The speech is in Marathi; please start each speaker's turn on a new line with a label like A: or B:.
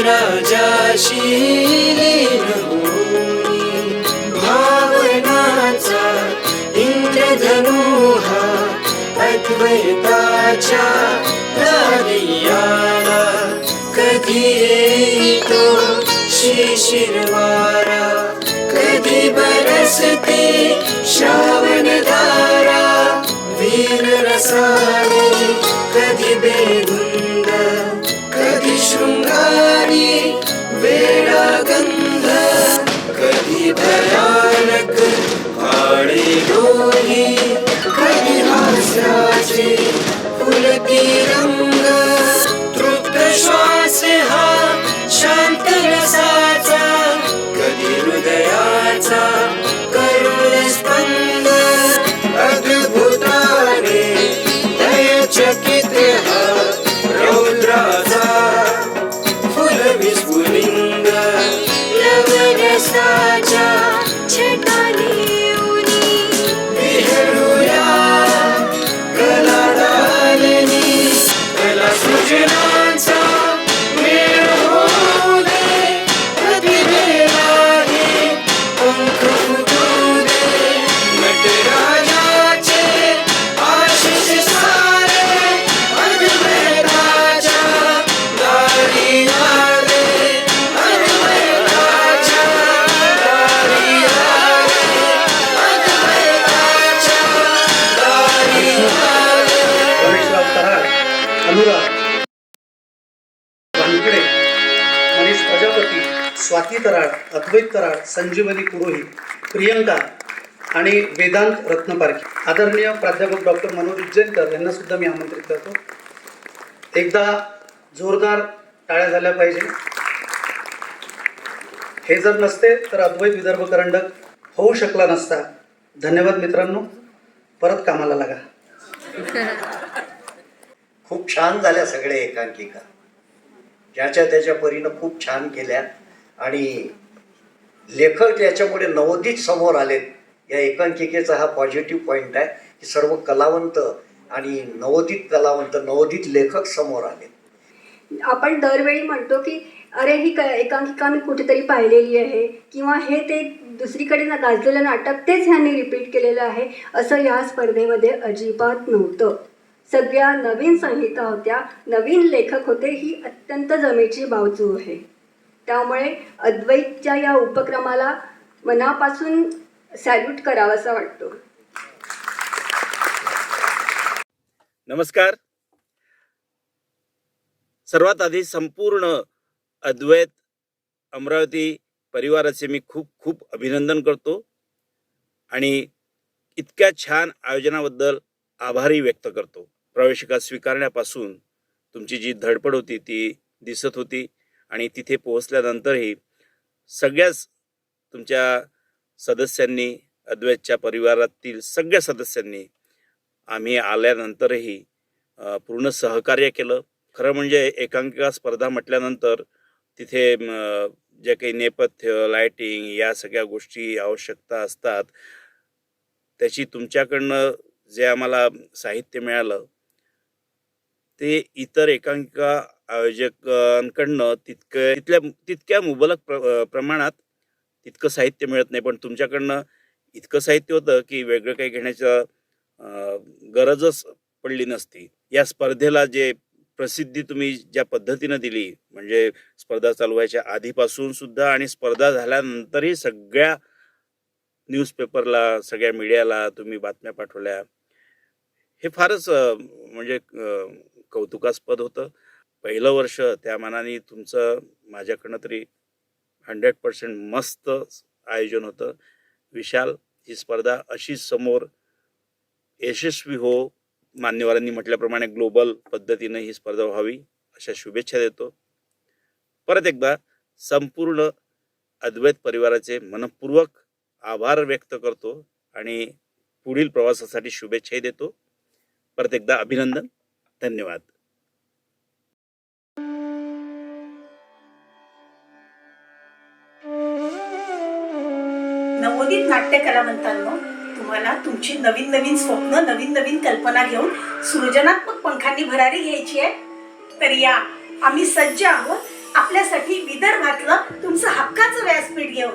A: राजाशी लीन होई भावनाचा इंद्रधनुहा अद्वैताच्या दारी कधी येतो? शिशिरवारा कधी बरसते? श्रावण कला सृजनांचा
B: स्वाती कराड अद्वैत कराड संजीवनी कुरोही प्रियंका आणि वेदांत रत्नपारखी. आदरणीय प्राध्यापक डॉक्टर मनोज उज्जैनकर यांना सुद्धा मी आमंत्रित करतो. एकदा जोरदार टाळ्या झाल्या पाहिजे. हे जर नसते तर अद्वैत विदर्भ करंडक होऊ शकला नसता. धन्यवाद मित्रांनो. परत कामाला लागा.
C: खूप छान झाल्या सगळ्या एकांकिका. ज्याच्या त्याच्या परीनं खूप छान केल्या. आणि लेखक याच्यामुळे नवोदित समोर आलेत या एकांकिकेचा हा पॉझिटिव्ह पॉईंट आहे की सर्व कलावंत आणि नवोदित कलावंत नवोदित लेखक समोर आले
D: आपण दरवेळी म्हणतो की अरे ही क एकांकिका मी कुठेतरी पाहिलेली आहे. किंवा हे ते दुसरीकडे ना गाजलेलं नाटक तेच ह्यांनी रिपीट केलेलं आहे. असं या स्पर्धेमध्ये अजिबात नव्हतं. सगळ्या नवीन संहिता होत्या नवीन लेखक होते ही अत्यंत जमेची बाजू आहे. त्यामुळे अद्वैतच्या या उपक्रमाला मनापासून सॅल्यूट करावासा वाटतो.
E: नमस्कार. सर्वात आधी संपूर्ण अद्वैत अमरावती परिवाराचे मी खूप खूप अभिनंदन करतो आणि इतक्या छान आयोजनाबद्दल आभारही व्यक्त करतो. प्रवेशिका स्वीकारण्यापासून तुमची जी धडपड होती ती दिसत होती. आणि तिथे पोहोचल्यानंतरही सगळ्याच तुमच्या सदस्यांनी अद्वैतच्या परिवारातील सगळ्या सदस्यांनी आम्ही आल्यानंतरही पूर्ण सहकार्य केलं. खरं म्हणजे एकांकिका स्पर्धा म्हटल्यानंतर तिथे जे काही नेपथ्य लायटिंग या सगळ्या गोष्टी आवश्यकता असतात त्याची तुमच्याकडनं जे आम्हाला साहित्य मिळालं ते इतर एकांकिका आयोजकांकडनं तितकं तिथल्या तितक्या मुबलक प्र प्रमाणात तितकं साहित्य मिळत नाही. पण तुमच्याकडनं इतकं साहित्य होतं की वेगळं काही घेण्याचं गरजच पडली नसती. या स्पर्धेला जे प्रसिद्धी तुम्ही ज्या पद्धतीनं दिली म्हणजे स्पर्धा चालू व्हायच्या आधीपासून सुद्धा आणि स्पर्धा झाल्यानंतरही सगळ्या न्यूजपेपरला सगळ्या मीडियाला तुम्ही बातम्या पाठवल्या हे फारच म्हणजे कौतुकास्पद होतं. पहिलं वर्ष त्या मानाने तुमचं माझ्याकडनं तरी हंड्रेड पर्सेंट मस्त आयोजन होतं. विशाल ही स्पर्धा अशीच समोर यशस्वी हो मान्यवरांनी म्हटल्याप्रमाणे ग्लोबल पद्धतीनं ही स्पर्धा व्हावी अशा शुभेच्छा देतो. परत एकदा संपूर्ण अद्वैत परिवाराचे मनपूर्वक आभार व्यक्त करतो आणि पुढील प्रवासासाठी शुभेच्छाही देतो. परत एकदा अभिनंदन. धन्यवाद.
F: नवोदित नाट्य कलावंतांनो तुम्हाला तुमची नवीन नवीन स्वप्न नवीन नवीन कल्पना घेऊन सृजनात्मक पंखांनी भरारी घ्यायची आहे. तर या आम्ही सज्ज आहोत. आपल्यासाठी विदर्भातलं तुमचं हक्काचं व्यासपीठ घेऊन.